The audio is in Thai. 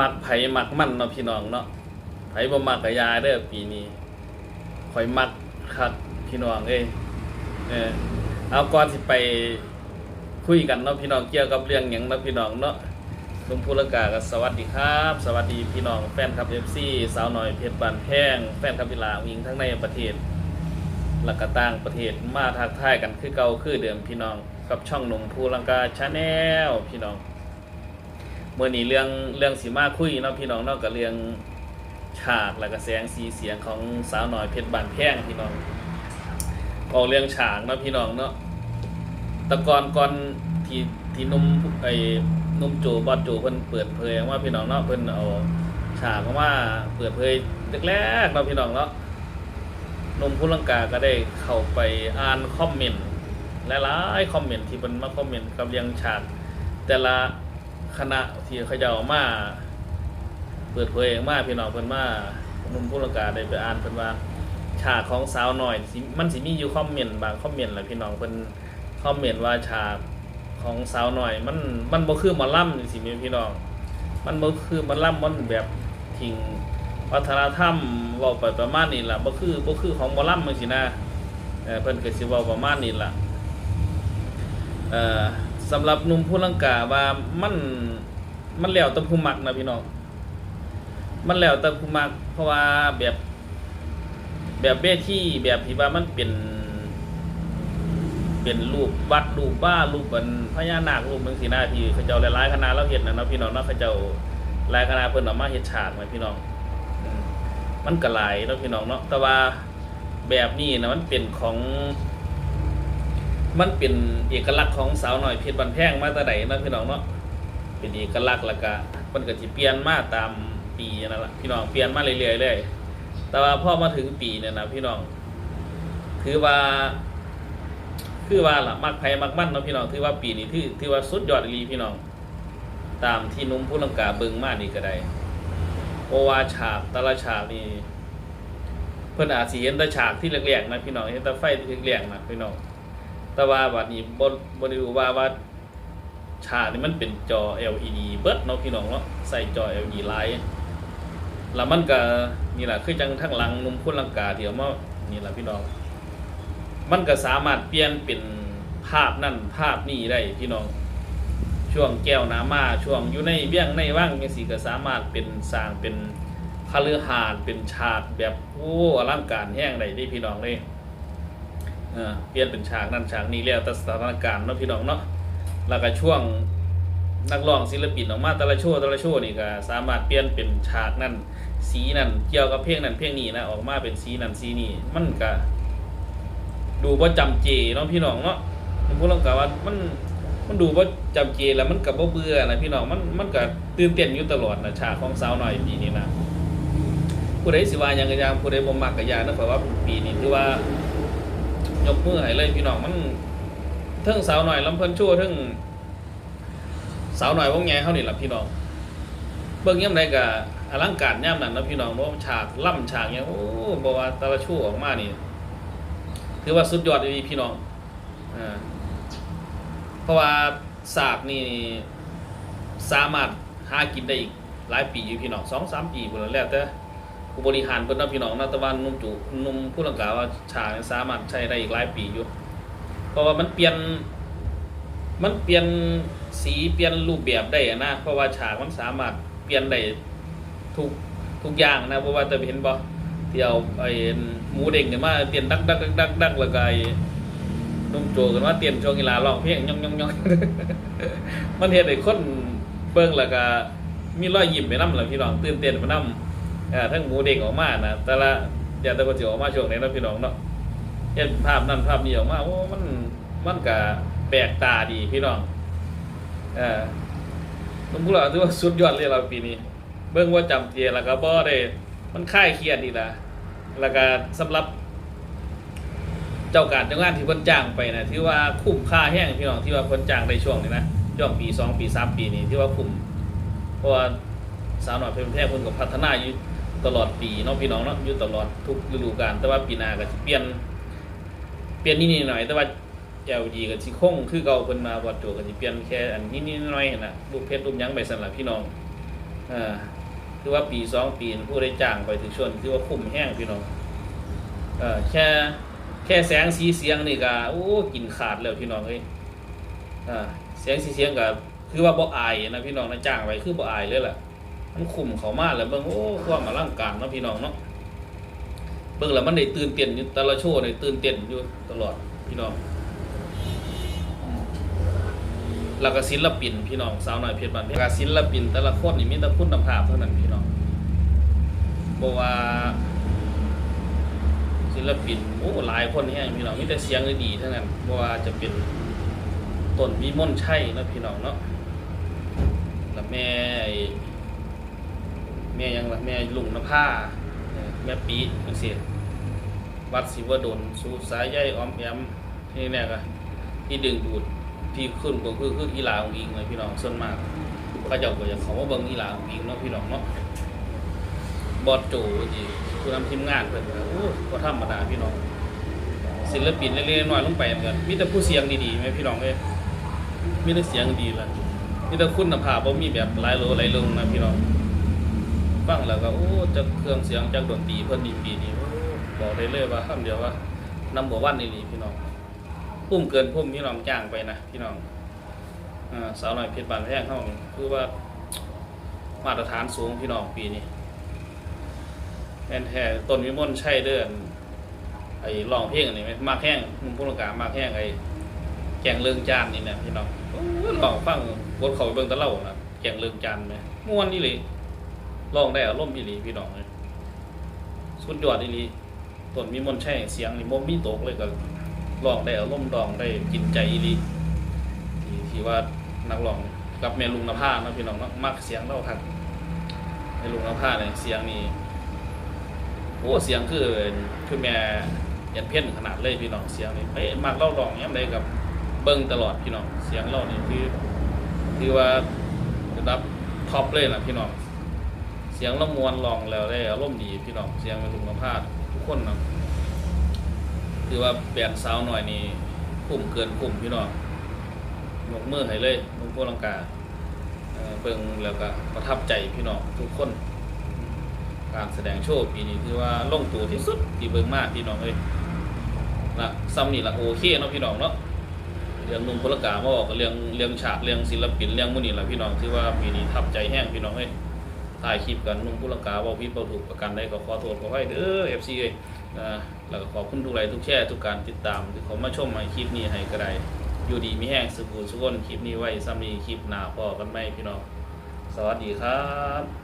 มักไผ่มักมันเนาะพี่น้องเนาะไผบ่มักกะยาเด้อปีนี้ข่อยมักคักพี่น้องเอ้ยเออเอาก่อนสิไปคุยกันเนาะพี่น้องเกี่ยวกับเรื่องหยังเนาะพี่น้องเนาะลุงพูลกาก็สวัสดีครับ สวัสดีพี่น้องแฟนคลับ FC สาวน้อยเพชรบานแพงแฟนคลับกีฬาวิงทั้งในประเทศและก็ต่างประเทศมาทักทายกันคือเก่าคือเดิมพี่น้องกับช่องหนุ่มภูลังกาชาแนลพี่น้อง เมื่อนี้เรื่องเรื่องสีมาคุยเนาะพี่น้องเนาะกับเรื่องฉากและก็แสงสีเสียงของสาวน้อยเพชรบานแพ่งพี่น้องออกเรื่องฉากเนาะพี่น้องเนาะตะกอนก่อนที่ที่นุ่มไอ้นุ่มโจบอสโจเพิ่นเปิดเผยว่าพี่น้องเนาะเพิ่นเอาฉากออกมาเปิดเผยแรกๆเนาะพี่น้องเนาะนมผู้ลังกาก็ได้เข้าไปอ่านคอมเมนต์หลายๆคอมเมนต์ที่มันมาคอมเมนต์กับเรียงฉากแต่ละ คณะที่เขาจะเอามาเปิดเผยออกมาพี่น้องเพิ่นมานมผู้ลังกาได้ไปอ่านเพิ่นว่าฉากของสาวหน่อยสิมันสิมีอยู่คอมเมนต์บางคอมเมนต์แหละพี่น้องเพิ่นคอมเมนต์ว่าฉากของสาวหน่อย มันมันบ่คือหมอลำจังซี่แม่พี่น้อง มันบ่คือหมอลำมันแบบทิ้งวัฒนธรรมเว้าไปประมาณนี้ล่ะบ่คือบ่คือของหมอลำจังซี่นะเออเพิ่นก็สิเว้าประมาณนี้ล่ะเอ่อ สำหรับหนุ่มผู้ลังกาว่ามันมันแล้วแต่ผู้มักนะพี่น้องมันแล้วแต่ผู้มัก เพราะว่าแบบแบบเวทีแบบที่ว่ามันเป็นเป็นรูปวัดรูปบ้ารูปอันพญานาครูปจังซี่นะที่เขาเจ้าหลายๆคณะเราเฮ็ดนะเนาะพี่น้องเนาะเขาเจ้าหลายคณะเพิ่นเอามาเฮ็ดฉากไว้พี่น้องมมันก็หลายเนาะพี่น้องเนาะแต่ว่าแบบนี้นะมันเป็นของ มันเป็นเอกลักษณ์ของสาวหน่อยเพชรบันแพงมาแต่ใดเนาะพี่น้องเนาะเป็นเอกลักษณ์แล้วก็มันก็สิเปลี่ยนมาตามปีนั่นแหละพี่น้องเปลี่ยนมาเรื่อยๆเลยแต่ว่าพอมาถึงปีเนี่ยนะพี่น้องถือว่า คือว่าละมักไผมักมั่นเนาะพี่น้องถือว่าปีนี้ถือถือว่าสุดยอดอีหลีพี่น้อง ตามที่นุ่มผู้ลังกาเบิงมานี่ก็ได้เพราะว่าฉากต่ละฉากนี่เพิ่นอาจสิเห็นต่ฉากที่แรกๆนะพี่น้องเห็นต่ไฟที่แรกๆนะพี่น้อง แต่ว่าบัดนี้บ่บ่ได้รู้ว่าว่าฉากนี่มันเป็นจอ LED เบิดเนาะพี่น้องเนาะใส่จอ LED หลายแล้วมันก็นี่แหละคือจังทั้งหลังนุ่มพุ่นลังกาที่เอามานี่แหละพี่น้อง มันก็สามารถเปลี่ยนเป็นภาพนั่นภาพนี้ได้พี่น้อง ช่วงแก้วน้ำมาช่วงอยู่ในเบี้ยงในว่างยังสีก็สามารถเป็นสร้างเป็นคาลือหาดเป็นฉากแบบโอ้อลังการแห้งได้ที่พี่น้องเลย เปลี่ยนเป็นฉากนั่นฉากนี้แล้วแต่สถานการณ์เนาะพี่น้องเนาะแล้วก็ช่วงนักร้องศิลปินออกมาแต่ละโชว์แต่ละโชว์นี่ก็สามารถเปลี่ยนเป็นฉากนั่นสีนั่นเกี่ยวกับเพลงนั่นเพลงนี้นะออกมาเป็นสีนั่นสีนี้มันก็ดูว่าจำเจเนาะพี่น้องเนาะผมพูดแล้วกันว่ามันมันดูว่าจำเจแล้วมันกับว่าเบื่อนะพี่น้องมันมันก็ตื่นเต้นอยู่ตลอดนะฉากของสาวหน่อยปีนี้นะผู้ใดสิว่ายังก็อยางผู้ใดบ่มักก็อยางนะเพราะว่าปีนี้คือว่า ยกมือให้เลยพี่น้องมันเทิงสาวหน่อยลำเพิ่นชั่วเทิงสาวหน่อยวงแงเฮานี่แหละพี่น้องเบิ่งยมใดก็อลังการยามนั้นนะพี่น้องเพราะฉากล่ำฉากหยังโอ้บ่ว่าต่ละชั่วออกมานี่ถือว่าสุดยอดดีพี่น้องอ่าเพราะว่าสากนี่สามารถหากินได้อีกหลายปีอยู่พี่น้องสองสามปีพุ่นแล้วแต่ ผู้บริหารเพิ่นนะพี่น้องนาะแต่ว่านุ่มจุนุ่มผู้ลังกาว่าฉากสามารถใช้ได้อีกหลายปีอยู่ เพราะว่ามันเปลี่ยนมันเปลี่ยนสีเปลี่ยนรูปแบบได้นะเพราะว่าฉากมันสามารถเปลี่ยนได้ทุกทุกอย่างนะเพราะว่าจะเห็นบ่ที่เอาไอ้หมูเด้งเนี่ยมาเปลี่ยนดักดักดักดักดักแล้วก็ไอ้นุ่มโจกันว่าเตียมช่วงกีฬาร้องเพลงย่องย่องย่องมันเห็นไอ้คนเบิ่งแล้วก็มีรอยยิ้มไปน้ำหละพี่น้องตื่นเต้นไปน้ำ อ่อทั้งหมูเด้งออกมานะแต่ละอย่าแต่ว่าสิออกมาช่วงไหนเนาะพี่น้องเนาะเห็นภาพนั้นภาพนี้ออกมาโอ้มันมันก็แปลกตาดีพี่น้องเออต้องพูดว่าถือว่าสุดยอดเลยเราปีนี้ เบิ่งว่าจำเจียแล้วก็บ่ได้มันคลายเครียดดีละแล้วก็สำหรับ เจ้าการเจ้างานที่เพิ่นจ้างไปนะที่ว่าคุ้มค่าแห้งพี่น้องที่ว่าเพิ่นจ้างในช่วงนี้นะช่วงปีสองปีสามปีนี้ที่ว่าคุ้มเพราะว่าสาวหน่อยเพิ่นแท้เพิ่นก็พัฒนาอยู่ ตลอดปีเนาะพี่น้องเนาะอยู่ตลอดทุกฤดูกาลแต่ว่าปีหน้าก็สิเปลี่ยน เปลี่ยนนิดหน่อย แต่ว่า LED ก็สิคงคือเก่าเพิ่นมาวัดโจก็สิเปลี่ยนแค่อันนี้นิดหน่อยนะลูกเพชรลูกหยังไปสั่นล่ะพี่น้องเออคือว่าปีสองปีผู้ได้จ้างไปถึงชวงคือว่าคุ้มแห้งพี่น้องเออแค่แค่แสงสีเสียงนี่ก็โอ้กินขาดแล้วพี่น้องเอ้ยอ่าแสงสีเสียงก็คือว่าบ่อายนะพี่น้องนะจ้างไปคือบ่อายเลยล่ะ มันคุมเขามากแล้วเบิ่งโอ้ความอลังการเนาะพี่น้องเนาะเบิ่งแล้วมันได้ตื่นเต้นอยู่แต่ละโชว์ได้ตื่นเต้นอยู่ตลอดพี่น้องแล้วก็ศิลปินพี่น้องสาวน้อยเพชรบ้านเพชรก็ศิลปิน แต่ละคนนี่มีแต่คุณภาพเท่านั้นพี่น้องบอกว่า ศิลปินโอ้หลายคนแห้งพี่น้องมีแต่เสียงดีเท่านั้นบ่ว่าจะเป็นต้นวิมลชัยเนาะพี่น้องเนาะแล้วแม่ แม่ยังละแม่ลุงนภาเออแม่ปีจังซี่วัดศิวดลสูสายใยอ้อมแอมนี่แน่ก็ที่ดึงดูดที่ขึ้นก็คือคืออีหลาของอิงเลยพี่น้องส่วนมากก็เจ้าก็อยากเขาว่าเบิ่งอีหลาของอิงเนาะพี่น้องเนาะบอดโจจีผู้นำทีมงานเพิ่นโอ้ก็ธรรมดาพี่น้องศิลปินเล็กๆน้อยลงไปเหมือนกันมีแต่ผู้เสียงดีๆไหมพี่น้องเอ้ยมีแต่เสียงดีละมีแต่คุณภาพบ่มีแบบหลายโลหลายลงนะพี่น้อง ฟังแล้วก็โอ้จากเครื่องเสียงจากดนตรีเพิ่นนี่ปีนี้บอกได้เลยว่าคำเดียวว่าน้ำบ่วันนี่พี่น้องพุ่มเกินพุ่มที่น้องจ้างไปนะพี่น้องอสาวน้อยเพชรบานแพงเขาคือว่ามาตรฐานสูงพี่น้องปีนี้แม่นแท้ต้นวิมลใช่เด้อนไอ้รองเพลงอันนี้ไหมมากแห้งมุมพุทธกามากแห้งไอ้แกงเลืองจานนี่นะพี่น้องอลองฟังบทเขาเบิ่งตะเล่านะแกงเลืองจานไหมม่วนนี่เลย ลองได้อารมณ์อีหลีพี่น้องเลยสุดยอดอีหลีต้นวิมลใช่เสียงนี่บ่มีตกเลยก็ร้องได้อารมณ์ร้องได้กินใจอีหลีที่ที่ว่านักร้องกับแม่ลุงนภาเนาะพี่น้องเนาะมักเสียงเราครับแม่ลุงนภาเนี่ยเสียงนี่โอ้เสียงคือคือแม่ยันเพ่นขนาดเลยพี่น้องเสียงนี่เป๊ะมักเล่าร้องยังไงกับเบิ้งตลอดพี่น้องเสียงเรานี่คือคือว่าระดับท็อปเลยนะพี่น้อง เสียงละมวนร้องแล้วได้อารมณ์ดีพี่น้องเสียงแม่ลุงนภาทุกคนเนาะคือว่าแบนสาวหน่อยนี่คุ้มเกินคุ้มพี่น้องยกมือให้เลยลุงโพลังกาเออเบิ่งแล้วก็ประทับใจพี่น้องทุกคน การแสดงโชว์ปีนี้คือว่าลงตัวที่สุดที่เบิ่งมากพี่น้องเลยละซ้ำนี่ละโอเคเนาะพี่น้องเนาะเรื่องนุ่งพลกามาบอกเรื่องเรื่องฉากเรื่องศิลปินเรื่องมุนี่ละพี่น้องที่ว่าปีนี้ทับใจแห้งพี่น้องเอ้ย ถ่ายคลิปกันนุ่งผู้ลังกาว่าวิบประถูกประกันได้ก็ขอโทษขอให้เด้อเอฟซีเอ้ยแล้วก็ขอบคุณทุกไลค์ทุกแชร์ทุกการติดตามที่เขามาชมในคลิปนี้ให้ก็ได้อยู่ดีมีแห้งสุขุสุขนคลิปนี้ไว้ซ้ำนี้คลิปหน้าพอกันไหมพี่น้องสวัสดีครับ